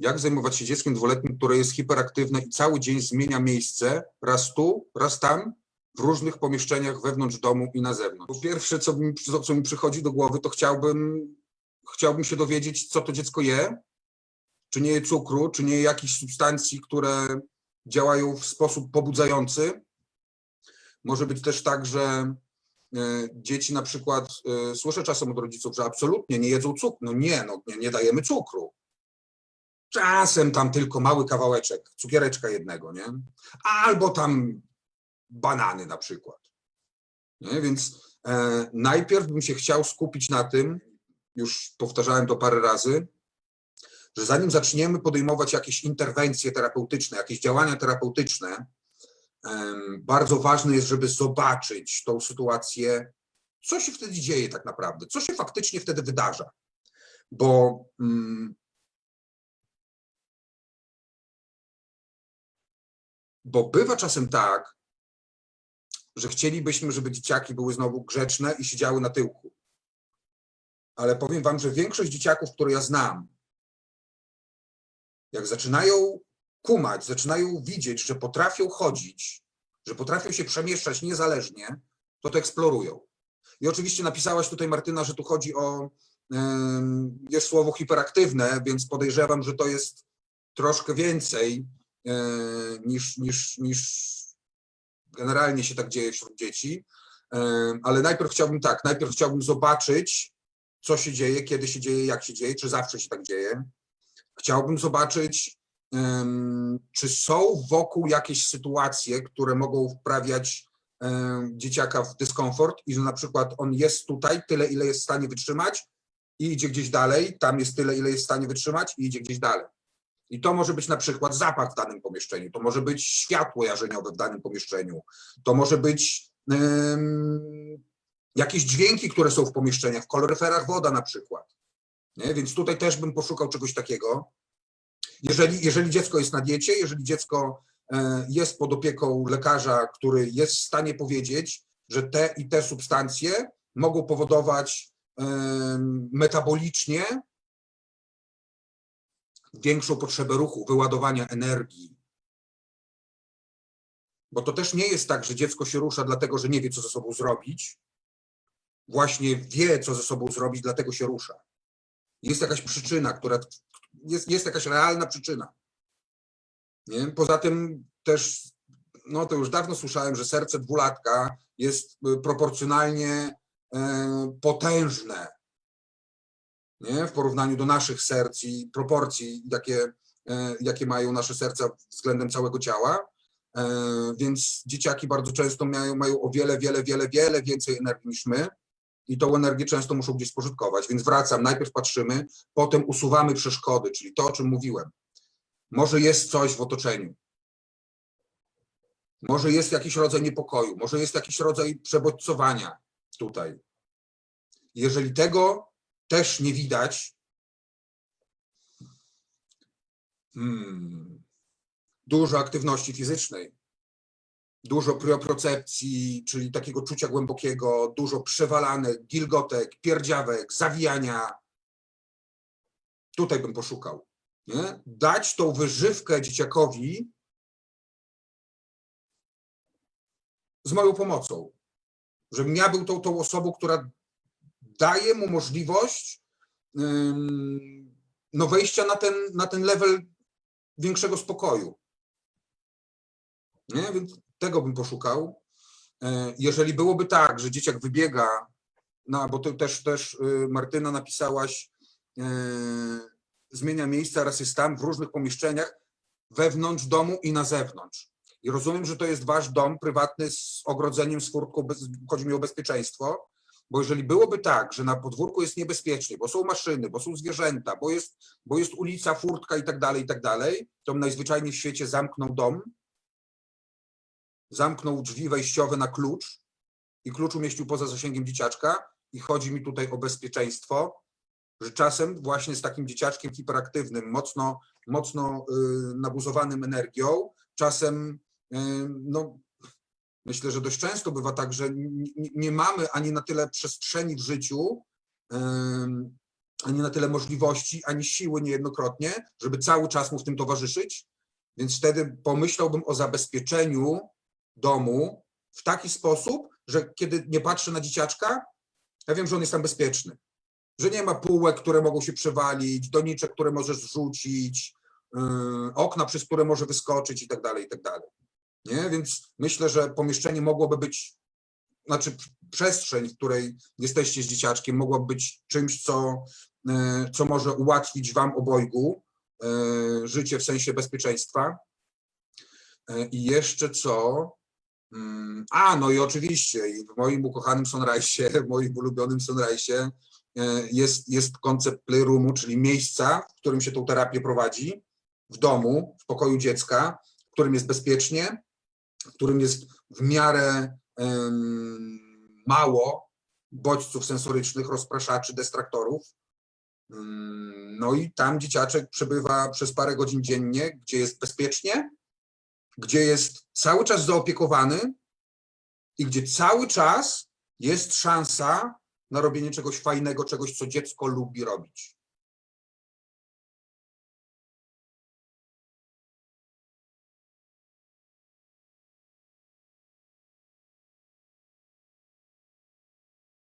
Jak zajmować się dzieckiem dwuletnim, które jest hiperaktywne i cały dzień zmienia miejsce, raz tu, raz tam, w różnych pomieszczeniach wewnątrz domu i na zewnątrz? Po pierwsze, co mi, co, mi przychodzi do głowy, to chciałbym, chciałbym się dowiedzieć, co to dziecko je, czy nie je cukru, czy nie je jakichś substancji, które działają w sposób pobudzający. Może być też tak, że e, dzieci na przykład, e, słyszę czasem od rodziców, że absolutnie nie jedzą cukru. No nie, no nie, nie dajemy cukru. Czasem tam tylko mały kawałeczek, cukiereczka jednego, nie? Albo tam banany na przykład. Nie? Więc e, najpierw bym się chciał skupić na tym, już powtarzałem to parę razy, że zanim zaczniemy podejmować jakieś interwencje terapeutyczne, jakieś działania terapeutyczne, bardzo ważne jest, żeby zobaczyć tą sytuację, co się wtedy dzieje tak naprawdę, co się faktycznie wtedy wydarza. Bo mm, Bo bywa czasem tak, że chcielibyśmy, żeby dzieciaki były znowu grzeczne i siedziały na tyłku. Ale powiem wam, że większość dzieciaków, które ja znam, jak zaczynają kumać, zaczynają widzieć, że potrafią chodzić, że potrafią się przemieszczać niezależnie, to to eksplorują. I oczywiście napisałaś tutaj, Martyna, że tu chodzi o, jest słowo hiperaktywne, więc podejrzewam, że to jest troszkę więcej niż, niż, niż generalnie się tak dzieje wśród dzieci. E, Ale najpierw chciałbym tak, najpierw chciałbym zobaczyć, co się dzieje, kiedy się dzieje, jak się dzieje, czy zawsze się tak dzieje. Chciałbym zobaczyć, czy są wokół jakieś sytuacje, które mogą wprawiać em, dzieciaka w dyskomfort i że na przykład on jest tutaj tyle, ile jest w stanie wytrzymać i idzie gdzieś dalej, tam jest tyle, ile jest w stanie wytrzymać i idzie gdzieś dalej. I to może być na przykład zapach w danym pomieszczeniu, to może być światło jarzeniowe w danym pomieszczeniu, to może być jakieś dźwięki, które są w pomieszczeniach, w koloryferach woda na przykład. Nie? Więc tutaj też bym poszukał czegoś takiego. Jeżeli, jeżeli dziecko jest na diecie, jeżeli dziecko e, jest pod opieką lekarza, który jest w stanie powiedzieć, że te i te substancje mogą powodować metabolicznie większą potrzebę ruchu, wyładowania energii. Bo to też nie jest tak, że dziecko się rusza dlatego, że nie wie, co ze sobą zrobić. Właśnie wie, co ze sobą zrobić, dlatego się rusza. Jest jakaś przyczyna, która jest, jest jakaś realna przyczyna. Nie? Poza tym też, no to już dawno słyszałem, że serce dwulatka jest y, proporcjonalnie e, potężne nie? w porównaniu do naszych serc i proporcji, jakie, e, jakie mają nasze serca względem całego ciała. E, Więc dzieciaki bardzo często mają, mają o wiele, wiele, wiele, wiele więcej energii niż my i tą energię często muszą gdzieś spożytkować. Więc wracam, najpierw patrzymy, potem usuwamy przeszkody, czyli to, o czym mówiłem. Może jest coś w otoczeniu. Może jest jakiś rodzaj niepokoju, może jest jakiś rodzaj przebodźcowania tutaj. Jeżeli tego też nie widać, hmm, dużo aktywności fizycznej, dużo prioprocepcji, czyli takiego czucia głębokiego, dużo przewalanek, gilgotek, pierdziawek, zawijania. Tutaj bym poszukał. Nie? Dać tą wyżywkę dzieciakowi z moją pomocą. Żebym ja był tą, tą osobą, która daje mu możliwość no wejścia na ten, na ten level większego spokoju. Nie? Więc tego bym poszukał. E, Jeżeli byłoby tak, że dzieciak wybiega, no bo ty też, też y, Martyna napisałaś, e, zmienia miejsca, raz jest tam, w różnych pomieszczeniach, wewnątrz domu i na zewnątrz. I rozumiem, że to jest wasz dom prywatny z ogrodzeniem, z furtką, chodzi mi o bezpieczeństwo, bo jeżeli byłoby tak, że na podwórku jest niebezpiecznie, bo są maszyny, bo są zwierzęta, bo jest, bo jest ulica, furtka i tak dalej, i tak dalej, to najzwyczajniej w świecie zamknął dom, zamknął drzwi wejściowe na klucz i klucz umieścił poza zasięgiem dzieciaczka i chodzi mi tutaj o bezpieczeństwo, że czasem właśnie z takim dzieciaczkiem hiperaktywnym, mocno, mocno y, nabuzowanym energią, czasem y, no, myślę, że dość często bywa tak, że nie mamy ani na tyle przestrzeni w życiu, ani na tyle możliwości, ani siły niejednokrotnie, żeby cały czas mu w tym towarzyszyć. Więc wtedy pomyślałbym o zabezpieczeniu domu w taki sposób, że kiedy nie patrzę na dzieciaczka, ja wiem, że on jest tam bezpieczny. Że nie ma półek, które mogą się przewalić, doniczek, które możesz zrzucić, yy, okna, przez które może wyskoczyć i tak dalej, i tak dalej. Nie? Więc myślę, że pomieszczenie mogłoby być, znaczy przestrzeń, w której jesteście z dzieciaczkiem, mogłaby być czymś, co, yy, co może ułatwić wam obojgu yy, życie w sensie bezpieczeństwa. Yy, I jeszcze co? Mm, A, no i oczywiście, w moim ukochanym Sunrise'ie, w moim ulubionym Sunrise'ie e, jest, jest koncept playroomu, czyli miejsca, w którym się tą terapię prowadzi, w domu, w pokoju dziecka, w którym jest bezpiecznie, którym jest w miarę mało bodźców sensorycznych, rozpraszaczy, destraktorów. Mm, No i tam dzieciaczek przebywa przez parę godzin dziennie, gdzie jest bezpiecznie, gdzie jest cały czas zaopiekowany i gdzie cały czas jest szansa na robienie czegoś fajnego, czegoś, co dziecko lubi robić.